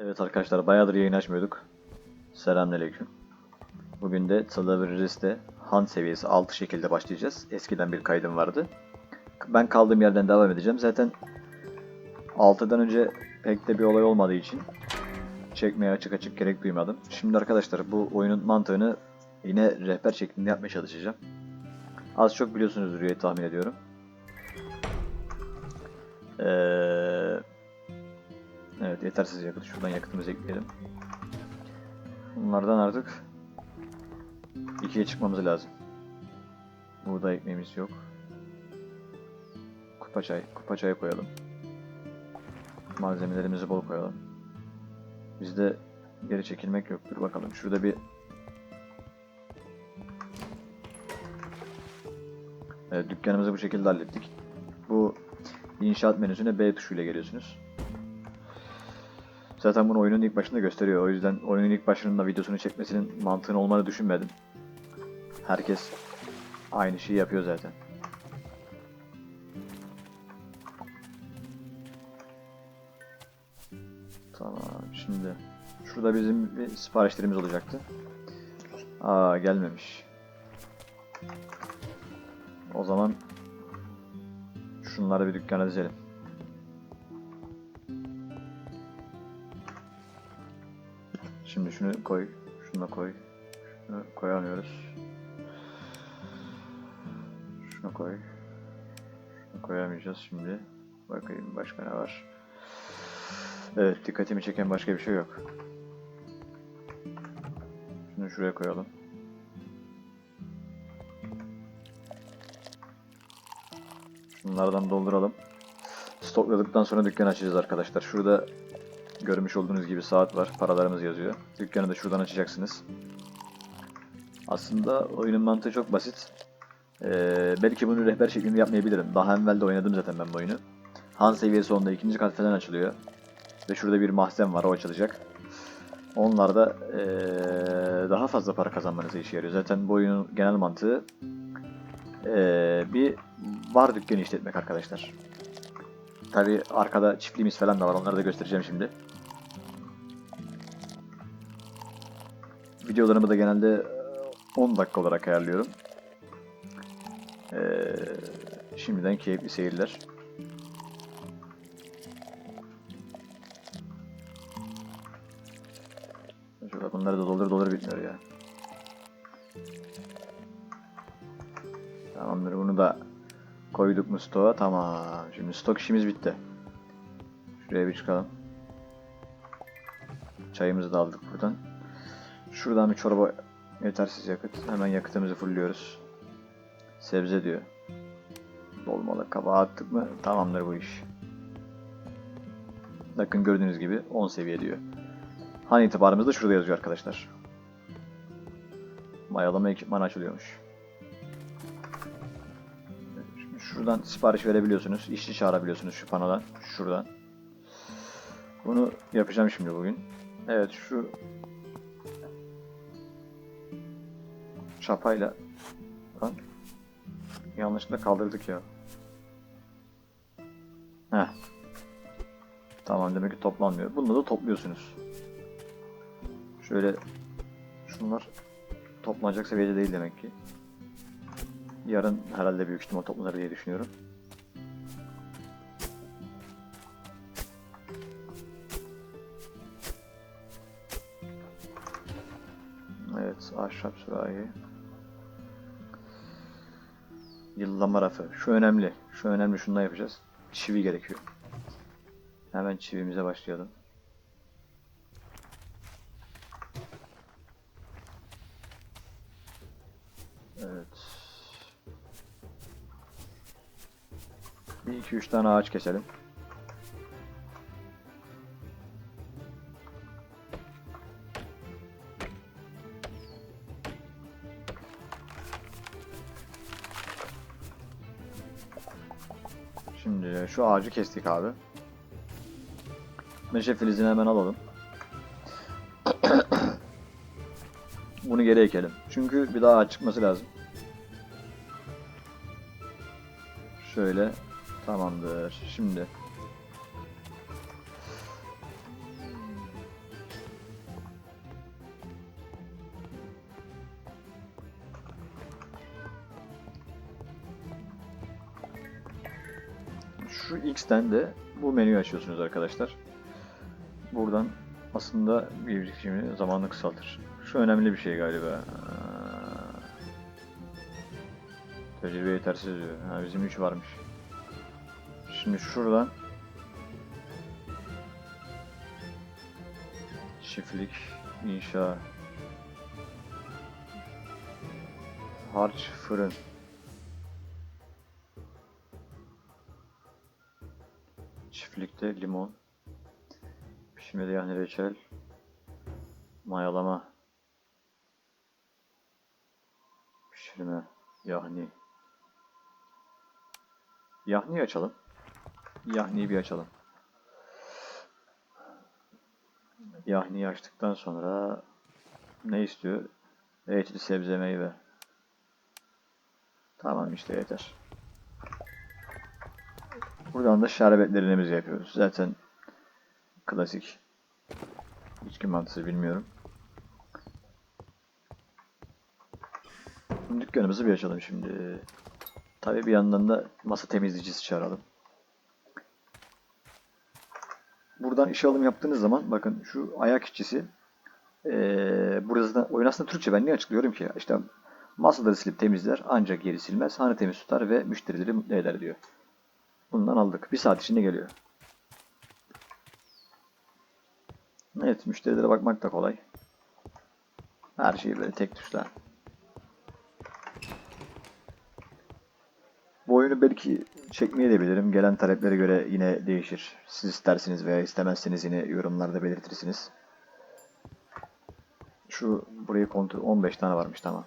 Evet arkadaşlar bayağıdır yayın açmıyorduk. Selamünaleyküm. Bugün de Slaveris'te Han seviyesi 6 şekilde başlayacağız. Eskiden bir kaydım vardı. Ben kaldığım yerden devam edeceğim. Zaten 6'dan önce pek de bir olay olmadığı için çekmeye açık açık gerek duymadım. Şimdi arkadaşlar bu oyunun mantığını yine rehber şeklinde yapmaya çalışacağım. Az çok biliyorsunuzdur diye tahmin ediyorum. Eee Evet yetersiz yakıt. Şuradan yakıtımızı ekleyelim. Bunlardan artık ikiye çıkmamız lazım. Buğday ekmeğimiz yok. Kupa çay. Kupa çayı koyalım. Malzemelerimizi bol koyalım. Bizde geri çekilmek yok. Dur bakalım. Şurada bir Evet, dükkanımızı bu şekilde hallettik. Bu inşaat menüsüne B tuşuyla geliyorsunuz. Zaten bunu oyunun ilk başında gösteriyor. O yüzden oyunun ilk başında videosunu çekmesinin mantığını olmadığını düşünmedim. Herkes aynı şeyi yapıyor zaten. Tamam şimdi şurada bizim bir siparişlerimiz olacaktı. Aa gelmemiş. O zaman şunları bir dükkana dizelim. Şunu koy, şunu da koy. Şunu koyamıyoruz. Şunu koy. Şunu koyamayacağız şimdi. Bakayım başka ne var. Evet, dikkatimi çeken başka bir şey yok. Şunu şuraya koyalım. Şunlardan dolduralım. Stokladıktan sonra dükkan açacağız arkadaşlar. Şurada görmüş olduğunuz gibi saat var. Paralarımız yazıyor. Dükkanı da şuradan açacaksınız. Aslında oyunun mantığı çok basit. Ee, belki bunu rehber şeklinde yapmayabilirim. Daha evvel de oynadım zaten ben bu oyunu. Han seviyesi onda ikinci kat falan açılıyor. Ve şurada bir mahzen var o açılacak. Onlar da ee, daha fazla para kazanmanıza işe yarıyor. Zaten bu oyunun genel mantığı ee, bir var dükkanı işletmek arkadaşlar. Tabi arkada çiftliğimiz falan da var. Onları da göstereceğim şimdi. Videolarımı da genelde 10 dakika olarak ayarlıyorum. Ee, şimdiden keyifli seyirler. Şöyle bunları da doldur doldur bitmiyor ya. Tamamdır bunu da koyduk mu stoğa tamam. Şimdi stok işimiz bitti. Şuraya bir çıkalım. Çayımızı da aldık buradan. Şuradan bir çorba yetersiz yakıt. Hemen yakıtımızı fullliyoruz. Sebze diyor. Dolmalı kabağı attık mı tamamdır bu iş. Bakın gördüğünüz gibi 10 seviye diyor. Han itibarımız da şurada yazıyor arkadaşlar. Mayalama ekipman açılıyormuş. Şuradan sipariş verebiliyorsunuz. İşçi çağırabiliyorsunuz şu panodan. Şuradan. Bunu yapacağım şimdi bugün. Evet şu çapayla Lan. yanlışlıkla kaldırdık ya. Heh. Tamam demek ki toplanmıyor. Bunu da topluyorsunuz. Şöyle şunlar toplanacak seviyede değil demek ki. Yarın herhalde büyük ihtimal toplanır diye düşünüyorum. Evet, ahşap sürahi. Yıllama rafı. Şu önemli. Şu önemli. Şundan yapacağız. Çivi gerekiyor. Hemen çivimize başlayalım. Evet. Bir iki üç tane ağaç keselim. Şimdi şu ağacı kestik abi. Meşe filizini hemen alalım. Bunu geri ekelim. Çünkü bir daha çıkması lazım. Şöyle. Tamamdır. Şimdi. X'ten de bu menüyü açıyorsunuz arkadaşlar. Buradan aslında bir birikimi zamanını kısaltır. Şu önemli bir şey galiba. Tecrübe yetersiz diyor. Ha, bizim 3 varmış. Şimdi şuradan çiftlik, inşa, harç, fırın. Çiftlikte limon, pişmede yani reçel, mayalama, pişirme, yahni. Yahni açalım. Yahni'yi bir açalım. Yahni'yi açtıktan sonra ne istiyor? Etli sebze meyve. Tamam işte yeter. Buradan da şerbetlerimizi yapıyoruz. Zaten klasik. İçki mantısı bilmiyorum. Dükkanımızı bir açalım şimdi. Tabii bir yandan da masa temizleyicisi çağıralım. Buradan işe alım yaptığınız zaman bakın şu ayak işçisi ee, burada zaten oyun aslında Türkçe ben niye açıklıyorum ki? İşte masaları silip temizler ancak geri silmez. Hanı temiz tutar ve müşterileri mutlu eder diyor. Bundan aldık. Bir saat içinde geliyor. Evet müşterilere bakmak da kolay. Her şeyi böyle tek tuşla. Bu oyunu belki çekmeye de bilirim. Gelen taleplere göre yine değişir. Siz isterseniz veya istemezseniz yine yorumlarda belirtirsiniz. Şu burayı kontrol 15 tane varmış tamam.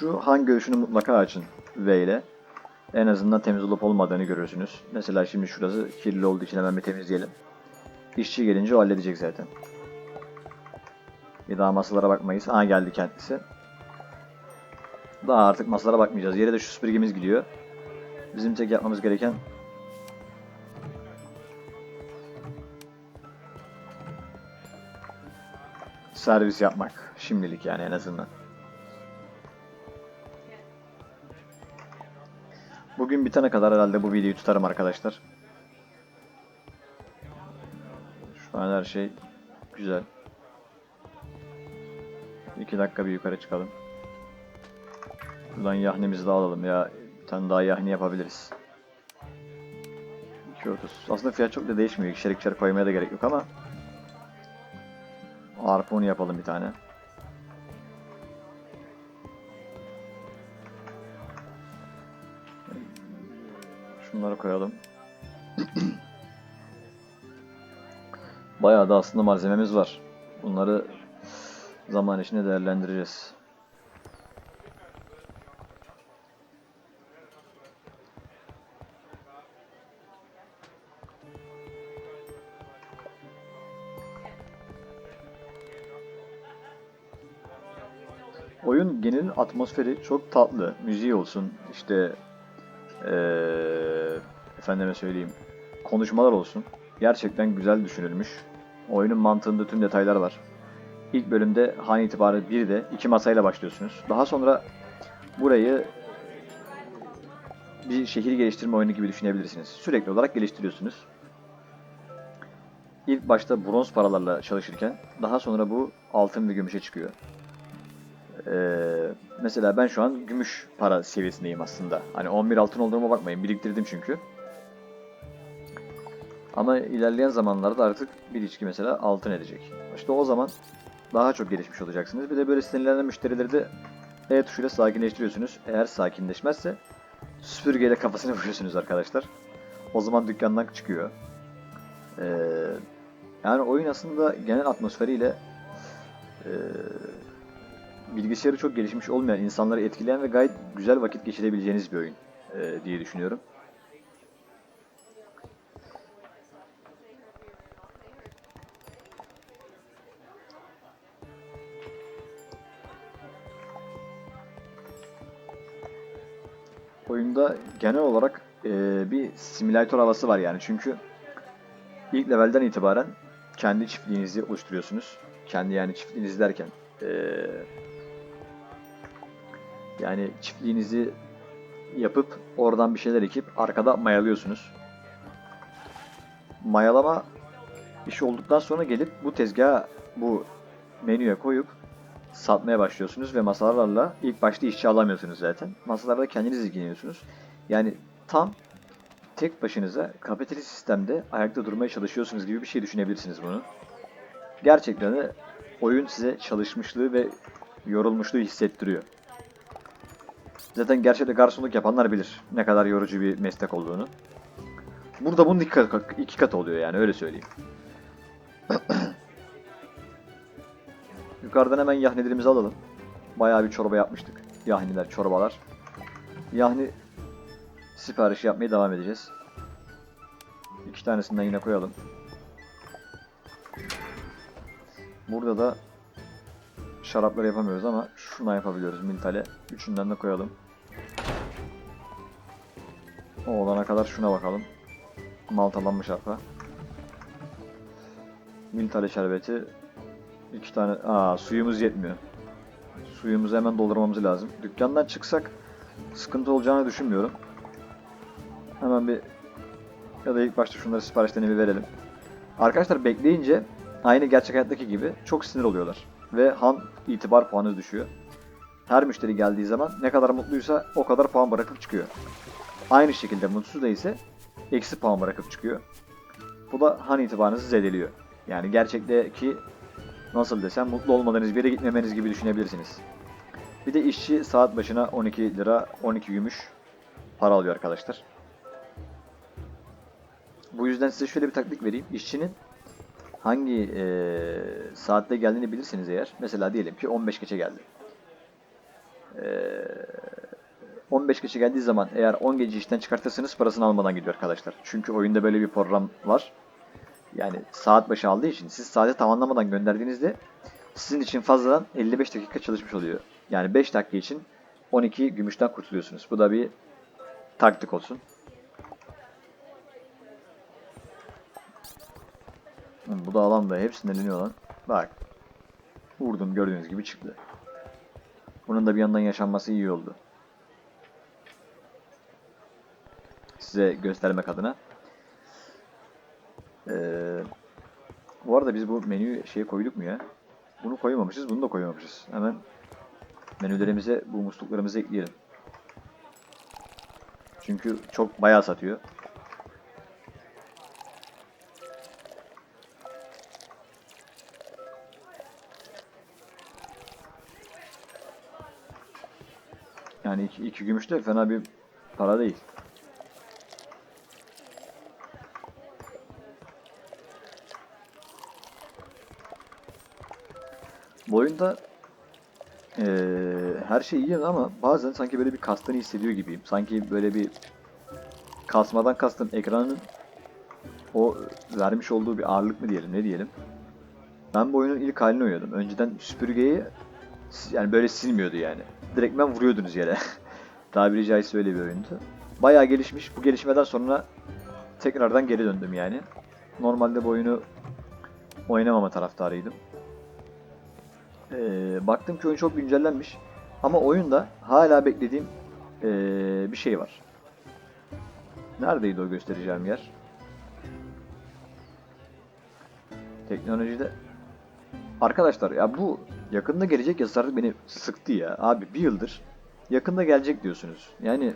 Şu han görüşünü mutlaka açın V ile. En azından temiz olup olmadığını görürsünüz. Mesela şimdi şurası kirli olduğu için hemen bir temizleyelim. İşçi gelince o halledecek zaten. Bir daha masalara bakmayız. Aha geldi kendisi. Daha artık masalara bakmayacağız. Yere de şu süpürgemiz gidiyor. Bizim tek yapmamız gereken servis yapmak. Şimdilik yani en azından. Bugün bitene kadar herhalde bu videoyu tutarım arkadaşlar. Şu an her şey güzel. 2 dakika bir yukarı çıkalım. Buradan yahnimizi de alalım ya. Bir tane daha yahni yapabiliriz. 2.30. Aslında fiyat çok da değişmiyor. İkişer ikişer koymaya da gerek yok ama. Harpun yapalım bir tane. Şunları koyalım. Bayağı da aslında malzememiz var. Bunları zaman içinde değerlendireceğiz. Oyun genel atmosferi çok tatlı. Müziği olsun, işte ee, efendime söyleyeyim, konuşmalar olsun. Gerçekten güzel düşünülmüş. Oyunun mantığında tüm detaylar var. İlk bölümde han itibarı 1'de iki masayla başlıyorsunuz. Daha sonra burayı bir şehir geliştirme oyunu gibi düşünebilirsiniz. Sürekli olarak geliştiriyorsunuz. İlk başta bronz paralarla çalışırken daha sonra bu altın ve gümüşe çıkıyor. Ee, mesela ben şu an gümüş para seviyesindeyim aslında. Hani 11 altın olduğuma bakmayın. Biriktirdim çünkü. Ama ilerleyen zamanlarda artık bir içki mesela altın edecek. İşte o zaman daha çok gelişmiş olacaksınız. Bir de böyle sinirlenen müşterileri de E tuşuyla sakinleştiriyorsunuz. Eğer sakinleşmezse süpürgeyle kafasını vuruyorsunuz arkadaşlar. O zaman dükkandan çıkıyor. Ee, yani oyun aslında genel atmosferiyle e, bilgisayarı çok gelişmiş olmayan insanları etkileyen ve gayet güzel vakit geçirebileceğiniz bir oyun e, diye düşünüyorum. Oyunda genel olarak e, bir simülatör havası var yani çünkü ilk levelden itibaren kendi çiftliğinizi oluşturuyorsunuz. Kendi yani çiftliğinizi derken Ee, yani çiftliğinizi yapıp oradan bir şeyler ekip arkada mayalıyorsunuz. Mayalama işi olduktan sonra gelip bu tezgaha bu menüye koyup satmaya başlıyorsunuz ve masalarla ilk başta işçi alamıyorsunuz zaten. Masalarda kendiniz ilgileniyorsunuz. Yani tam tek başınıza kapitalist sistemde ayakta durmaya çalışıyorsunuz gibi bir şey düşünebilirsiniz bunu. Gerçekten de oyun size çalışmışlığı ve yorulmuşluğu hissettiriyor. Zaten gerçekten garsonluk yapanlar bilir ne kadar yorucu bir meslek olduğunu. Burada bunun iki katı, iki katı oluyor yani öyle söyleyeyim. Yukarıdan hemen yahnilerimizi alalım. Bayağı bir çorba yapmıştık. Yahniler, çorbalar. Yahni siparişi yapmaya devam edeceğiz. İki tanesinden yine koyalım. Burada da şarapları yapamıyoruz ama şuna yapabiliyoruz Mintal'e. Üçünden de koyalım. O olana kadar şuna bakalım. Maltalanmış arpa. Mintal'e şerbeti. İki tane... Aa suyumuz yetmiyor. Suyumuzu hemen doldurmamız lazım. Dükkandan çıksak sıkıntı olacağını düşünmüyorum. Hemen bir ya da ilk başta şunları siparişlerini bir verelim. Arkadaşlar bekleyince aynı gerçek hayattaki gibi çok sinir oluyorlar. Ve han itibar puanı düşüyor. Her müşteri geldiği zaman ne kadar mutluysa o kadar puan bırakıp çıkıyor. Aynı şekilde mutsuz da ise eksi puan bırakıp çıkıyor. Bu da han itibarınızı zedeliyor. Yani gerçekteki nasıl desem mutlu olmadığınız bir yere gitmemeniz gibi düşünebilirsiniz. Bir de işçi saat başına 12 lira 12 gümüş para alıyor arkadaşlar. Bu yüzden size şöyle bir taktik vereyim. İşçinin hangi eee, saatte geldiğini bilirsiniz eğer. Mesela diyelim ki 15 geçe geldi. Eee, 15 geçe geldiği zaman eğer 10 gece işten çıkartırsanız parasını almadan gidiyor arkadaşlar. Çünkü oyunda böyle bir program var. Yani saat başı aldığı için siz saate tamamlamadan gönderdiğinizde sizin için fazladan 55 dakika çalışmış oluyor. Yani 5 dakika için 12 gümüşten kurtuluyorsunuz. Bu da bir taktik olsun. Bu da alan da hepsinden iniyor lan. Bak. Vurdum gördüğünüz gibi çıktı. Bunun da bir yandan yaşanması iyi oldu. Size göstermek adına. Ee, bu arada biz bu menüyü şeye koyduk mu ya? Bunu koymamışız, bunu da koymamışız. Hemen menülerimize bu musluklarımızı ekleyelim. Çünkü çok bayağı satıyor. Yani iki, iki gümüş de fena bir para değil. Oyunda eee, her şey iyi ama bazen sanki böyle bir kastığını hissediyor gibiyim. Sanki böyle bir kasmadan kastım ekranın o vermiş olduğu bir ağırlık mı diyelim ne diyelim. Ben bu oyunun ilk halini oynadım. Önceden süpürgeyi yani böyle silmiyordu yani. Direktmen vuruyordunuz yere. Tabiri caizse öyle bir oyundu. Bayağı gelişmiş. Bu gelişmeden sonra tekrardan geri döndüm yani. Normalde bu oyunu oynamama taraftarıydım. Ee, baktım ki oyun çok güncellenmiş. Ama oyunda hala beklediğim ee, bir şey var. Neredeydi o göstereceğim yer? Teknolojide Arkadaşlar ya bu yakında gelecek yazıları beni sıktı ya. Abi bir yıldır yakında gelecek diyorsunuz. Yani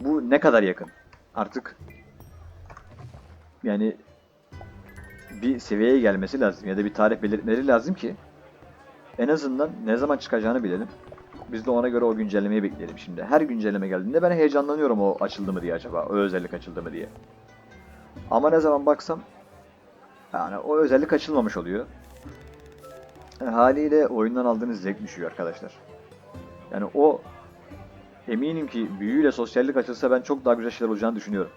bu ne kadar yakın? Artık yani bir seviyeye gelmesi lazım ya da bir tarih belirtmeleri lazım ki en azından ne zaman çıkacağını bilelim. Biz de ona göre o güncellemeyi bekleyelim şimdi. Her güncelleme geldiğinde ben heyecanlanıyorum o açıldı mı diye acaba. O özellik açıldı mı diye. Ama ne zaman baksam yani o özellik açılmamış oluyor. E, haliyle oyundan aldığınız zevk düşüyor arkadaşlar. Yani o eminim ki büyüyle sosyallik açılsa ben çok daha güzel şeyler olacağını düşünüyorum.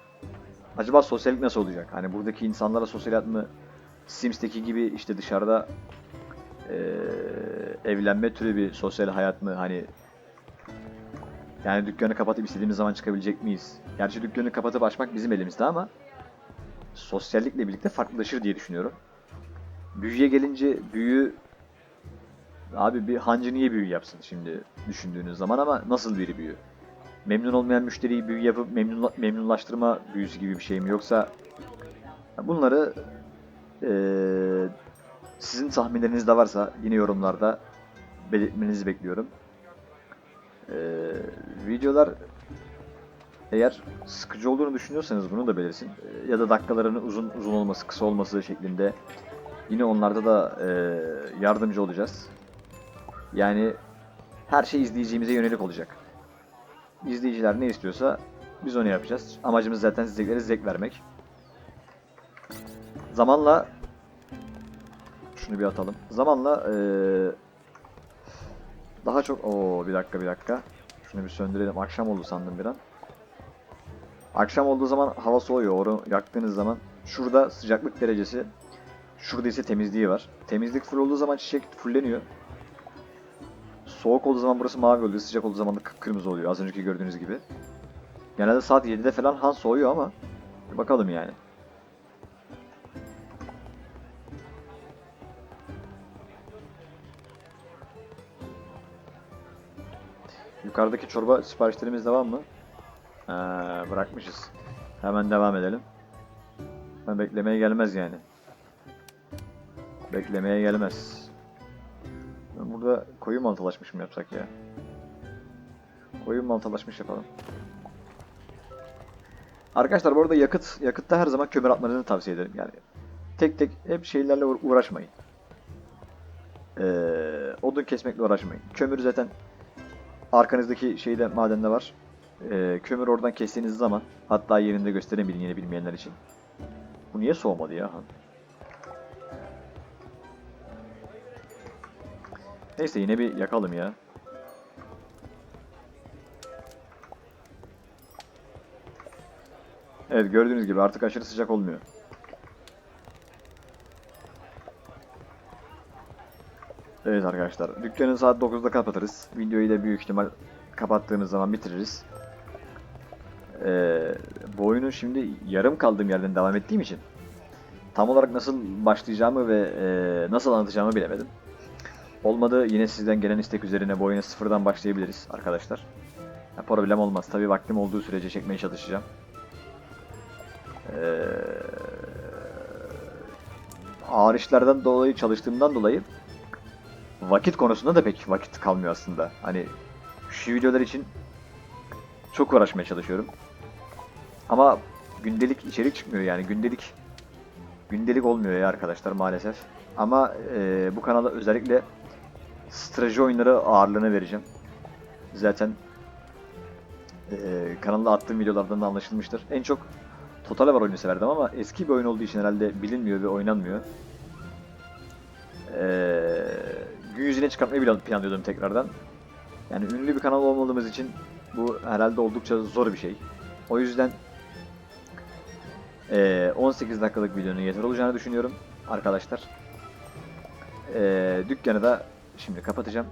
Acaba sosyallik nasıl olacak? Hani buradaki insanlara sosyal hayat mı Sims'teki gibi işte dışarıda eee, evlenme türü bir sosyal hayat mı? Hani yani dükkanı kapatıp istediğimiz zaman çıkabilecek miyiz? Gerçi dükkanı kapatıp açmak bizim elimizde ama sosyallikle birlikte farklılaşır diye düşünüyorum. Büyüye gelince büyü Abi bir hancı niye büyü yapsın şimdi düşündüğünüz zaman ama nasıl bir büyü? Memnun olmayan müşteriyi büyü yapıp memnun, memnunlaştırma büyüsü gibi bir şey mi yoksa bunları eee, sizin tahminleriniz de varsa yine yorumlarda belirtmenizi bekliyorum. Eee, videolar eğer sıkıcı olduğunu düşünüyorsanız bunu da belirsin. Eee, Ya da dakikalarının uzun uzun olması, kısa olması şeklinde yine onlarda da eee, yardımcı olacağız. Yani her şey izleyicimize yönelik olacak. İzleyiciler ne istiyorsa biz onu yapacağız. Amacımız zaten sizlere zevk vermek. Zamanla şunu bir atalım. Zamanla eee, daha çok o bir dakika bir dakika. Şunu bir söndürelim. Akşam oldu sandım bir an. Akşam olduğu zaman hava soğuyor. Onu yaktığınız zaman şurada sıcaklık derecesi, şurada ise temizliği var. Temizlik full olduğu zaman çiçek fulleniyor. Soğuk olduğu zaman burası mavi oluyor, sıcak olduğu zaman da kıpkırmızı oluyor. Az önceki gördüğünüz gibi. Genelde saat 7'de falan han soğuyor ama bakalım yani. Yukarıdaki çorba siparişlerimiz devam mı? Ha, bırakmışız. Hemen devam edelim. Ben beklemeye gelmez yani. Beklemeye gelmez. Ben burada koyu mantılaşmış mı yapsak ya? Koyu mantılaşmış yapalım. Arkadaşlar bu arada yakıt, yakıtta her zaman kömür atmanızı tavsiye ederim. Yani tek tek hep şeylerle uğra- uğraşmayın. Ee, odun kesmekle uğraşmayın. Kömür zaten arkanızdaki şeyde madende var. Ee, kömür oradan kestiğiniz zaman hatta yerinde gösterebilirim yeni bilmeyenler için. Bu niye soğumadı ya? Neyse yine bir yakalım ya. Evet gördüğünüz gibi artık aşırı sıcak olmuyor. Evet arkadaşlar dükkanı saat 9'da kapatırız. Videoyu da büyük ihtimal kapattığımız zaman bitiririz. Ee, bu oyunu şimdi yarım kaldığım yerden devam ettiğim için tam olarak nasıl başlayacağımı ve e, nasıl anlatacağımı bilemedim. Olmadı yine sizden gelen istek üzerine bu oyuna sıfırdan başlayabiliriz arkadaşlar. Ya, problem olmaz. Tabi vaktim olduğu sürece çekmeye çalışacağım. Ee, ağır işlerden dolayı çalıştığımdan dolayı vakit konusunda da pek vakit kalmıyor aslında. Hani şu videolar için çok uğraşmaya çalışıyorum. Ama gündelik içerik çıkmıyor yani gündelik gündelik olmuyor ya arkadaşlar maalesef. Ama e, bu kanala özellikle strateji oyunları ağırlığını vereceğim. Zaten e, kanalda attığım videolardan da anlaşılmıştır. En çok Total War oyunu severdim ama eski bir oyun olduğu için herhalde bilinmiyor ve oynanmıyor. Ee, gün yüzüne çıkartmayı plan- planlıyordum tekrardan. Yani ünlü bir kanal olmadığımız için bu herhalde oldukça zor bir şey. O yüzden ee, 18 dakikalık videonun yeter olacağını düşünüyorum arkadaşlar. Dükkanı da şimdi kapatacağım.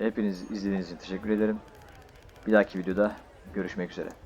Hepiniz izlediğiniz için teşekkür ederim. Bir dahaki videoda görüşmek üzere.